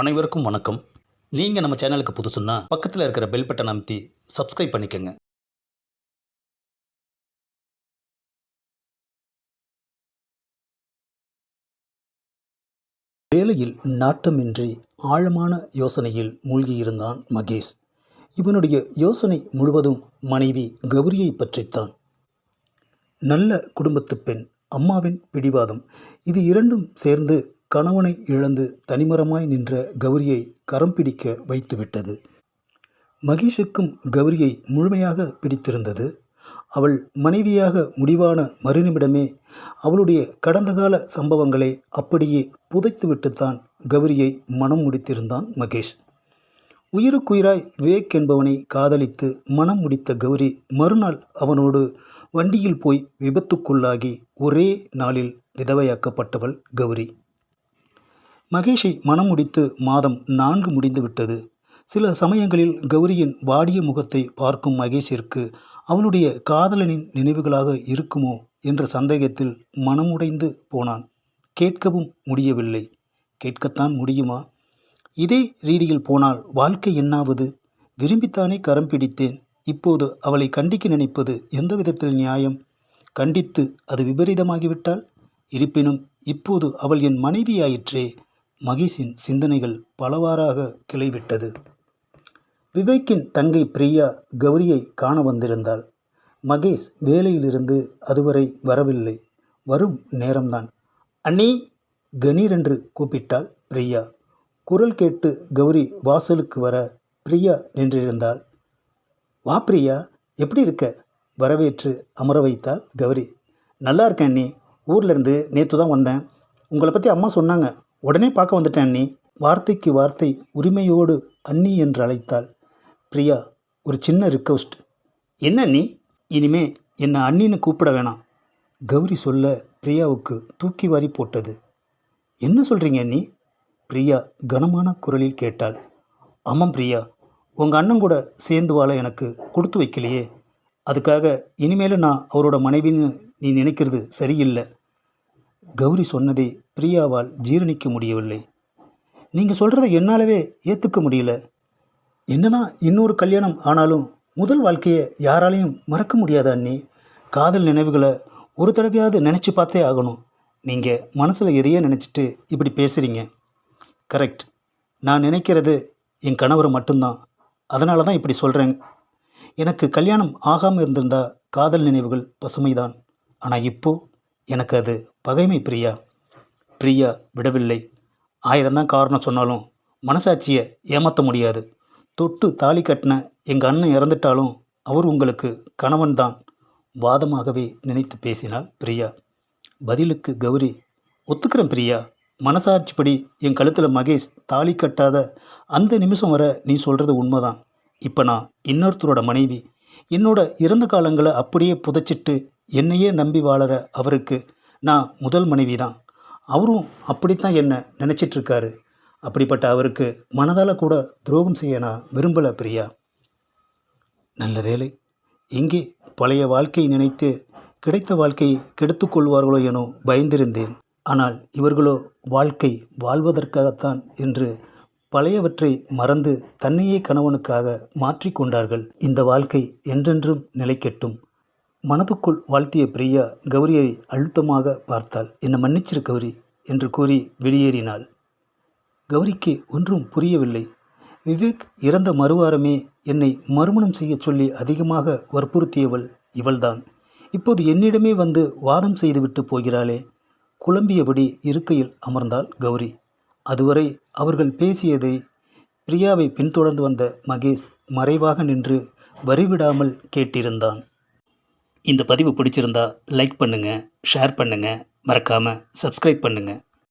அனைவருக்கும் வணக்கம். நீங்கள் நம்ம சேனலுக்கு புதுசுன்னா பக்கத்தில் இருக்கிற பெல் பட்டன் அமைத்தி சப்ஸ்கிரைப் பண்ணிக்கோங்க. வேலையில் நாட்டமின்றி ஆழமான யோசனையில் மூழ்கியிருந்தான் மகேஷ். இவனுடைய யோசனை முழுவதும் மனைவி கௌரியை பற்றித்தான். நல்ல குடும்பத்து பெண் அம்மாவின் பிடிவாதம் இது இரண்டும் சேர்ந்து கணவனை இழந்து தனிமரமாய் நின்ற கௌரியை கரம் பிடிக்க வைத்துவிட்டது. மகேஷுக்கும் கௌரியை முழுமையாக பிடித்திருந்தது. அவள் மனைவியாக முடிவான மறுநிமிடமே அவளுடைய கடந்த கால சம்பவங்களை அப்படியே புதைத்துவிட்டுத்தான் கௌரியை மனம் முடித்திருந்தான் மகேஷ். உயிருக்குயிராய் விவேக் என்பவனை காதலித்து மனம் முடித்த கௌரி மறுநாள் அவனோடு வண்டியில் போய் விபத்துக்குள்ளாகி ஒரே நாளில் விதவையாக்கப்பட்டவள் கௌரி. மகேஷை மனம் முடித்து மாதம் நான்கு முடிந்துவிட்டது. சில சமயங்களில் கௌரியின் வாடிய முகத்தை பார்க்கும் மகேஷிற்கு அவளுடைய காதலனின் நினைவுகளாக இருக்குமோ என்ற சந்தேகத்தில் மனமுடைந்து போனான். கேட்கவும் முடியவில்லை. கேட்கத்தான் முடியுமா? இதே ரீதியில் போனால் வாழ்க்கை என்னாவது? விரும்பித்தானே கரம் பிடித்தேன். இப்போது அவளை கண்டிக்க நினைப்பது எந்த விதத்தில் நியாயம்? கண்டித்து அது விபரீதமாகிவிட்டால்? இருப்பினும் இப்போது அவள் என் மனைவியாயிற்றே. மகேஷின் சிந்தனைகள் பலவாறாக கிளைவிட்டது. விவேக்கின் தங்கை பிரியா கௌரியை காண வந்திருந்தாள். மகேஷ் வேலையிலிருந்து அதுவரை வரவில்லை. வரும் நேரம்தான். அண்ணி கணீரென்று கூப்பிட்டாள் பிரியா. குரல் கேட்டு கௌரி வாசலுக்கு வர பிரியா நின்றிருந்தாள். வா பிரியா எப்படி இருக்க? வரவேற்று அமர வைத்தாள் கௌரி. நல்லா இருக்கேன் அண்ணி. ஊர்லேருந்து நேற்று தான் வந்தேன். உங்களை பற்றி அம்மா சொன்னாங்க. உடனே பார்க்க வந்துட்டேன் அண்ணி. வார்த்தைக்கு வார்த்தை உரிமையோடு அண்ணி என்று அழைத்தாள். பிரியா ஒரு சின்ன ரிக்வஸ்ட் என்ன அண்ணி? இனிமே என்னை அண்ணின்னு கூப்பிட வேணாம். கௌரி சொல்ல பிரியாவுக்கு தூக்கி வாரி போட்டது. என்ன சொல்கிறீங்க அண்ணி? பிரியா கனமான குரலில் கேட்டாள். ஆமாம் பிரியா. உங்கள் அண்ணன் கூட சேர்ந்து வாழ எனக்கு கொடுத்து வைக்கலையே. அதுக்காக இனிமேலும் நான் அவரோட மனைவின்னு நீ நினைக்கிறது சரியில்லை. கௌரி சொன்னதை பிரியாவால் ஜீரணிக்க முடியவில்லை. நீங்கள் சொல்கிறத என்னாலவே ஏற்றுக்க முடியல. என்னதான் இன்னொரு கல்யாணம் ஆனாலும் முதல் வாழ்க்கையை யாராலையும் மறக்க முடியாத அண்ணி. காதல் நினைவுகளை ஒரு தடவையாவது நினச்சி பார்த்தே ஆகணும். நீங்கள் மனசில் எதையே நினச்சிட்டு இப்படி பேசுகிறீங்க கரெக்ட். நான் நினைக்கிறது என் கணவர் மட்டும்தான். அதனால தான் இப்படி சொல்கிறேன் எனக்கு கல்யாணம் ஆகாமல் இருந்திருந்தா காதல் நினைவுகள் பசுமைதான். ஆனால் இப்போது எனக்கு அது பகைமை பிரியா? பிரியா விடவில்லை. ஆயிரம்தான் காரணம் சொன்னாலும் மனசாட்சியை ஏமாற்ற முடியாது. தொட்டு தாலி கட்டின எங்கள் அண்ணன் இறந்துட்டாலும் அவர் உங்களுக்கு கணவன் தான் வாதமாகவே நினைத்து பேசினாள் பிரியா. பதிலுக்கு கௌரி ஒத்துக்கிறேன் பிரியா. மனசாட்சிப்படி என் கழுத்தில் மகேஷ் தாலி கட்டாத அந்த நிமிஷம் வர நீ சொல்கிறது உண்மைதான். இப்போ நான் இன்னொருத்தரோட மனைவி. என்னோட இறந்த காலங்களை அப்படியே புதைச்சிட்டு என்னையே நம்பி வாழற அவருக்கு நான் முதல் மனைவி தான் அவரும் அப்படித்தான் என்ன நினச்சிட்ருக்காரு அப்படிப்பட்ட அவருக்கு மனதால் கூட துரோகம் செய்ய நான் விரும்பலை பிரியா. நல்ல வேலை எங்கே பழைய வாழ்க்கையை நினைத்து கிடைத்த வாழ்க்கையை கெடுத்து கொள்வார்களோ என பயந்திருந்தேன். ஆனால் இவர்களோ வாழ்க்கை வாழ்வதற்காகத்தான் என்று பழையவற்றை மறந்து தன்னையே கணவனுக்காக மாற்றிக்கொண்டார்கள் இந்த வாழ்க்கை என்றென்றும் நிலைக்கட்டும். மனதுக்குள் வாழ்த்திய பிரியா கௌரியை அழுத்தமாக பார்த்தாள். என்னை மன்னிச்சிரு கௌரி என்று கூறி வெளியேறினாள். கௌரிக்கு ஒன்றும் புரியவில்லை. விவேக் இறந்த மறுவாரமே என்னை மறுமணம் செய்யச் சொல்லி அதிகமாக வற்புறுத்தியவள் இவள்தான். இப்போது என்னிடமே வந்து வாதம் செய்துவிட்டு போகிறாளே. குழம்பியபடி இருக்கையில் அமர்ந்தாள் கௌரி. அதுவரை அவர்கள் பேசியதை பிரியாவை பின்தொடர்ந்து வந்த மகேஷ் மறைவாக நின்று வரிவிடாமல் கேட்டிருந்தான். இந்த பதிவு பிடிச்சிருந்தா லைக் பண்ணுங்கள் ஷேர் பண்ணுங்கள் மறக்காமல் சப்ஸ்கிரைப் பண்ணுங்கள்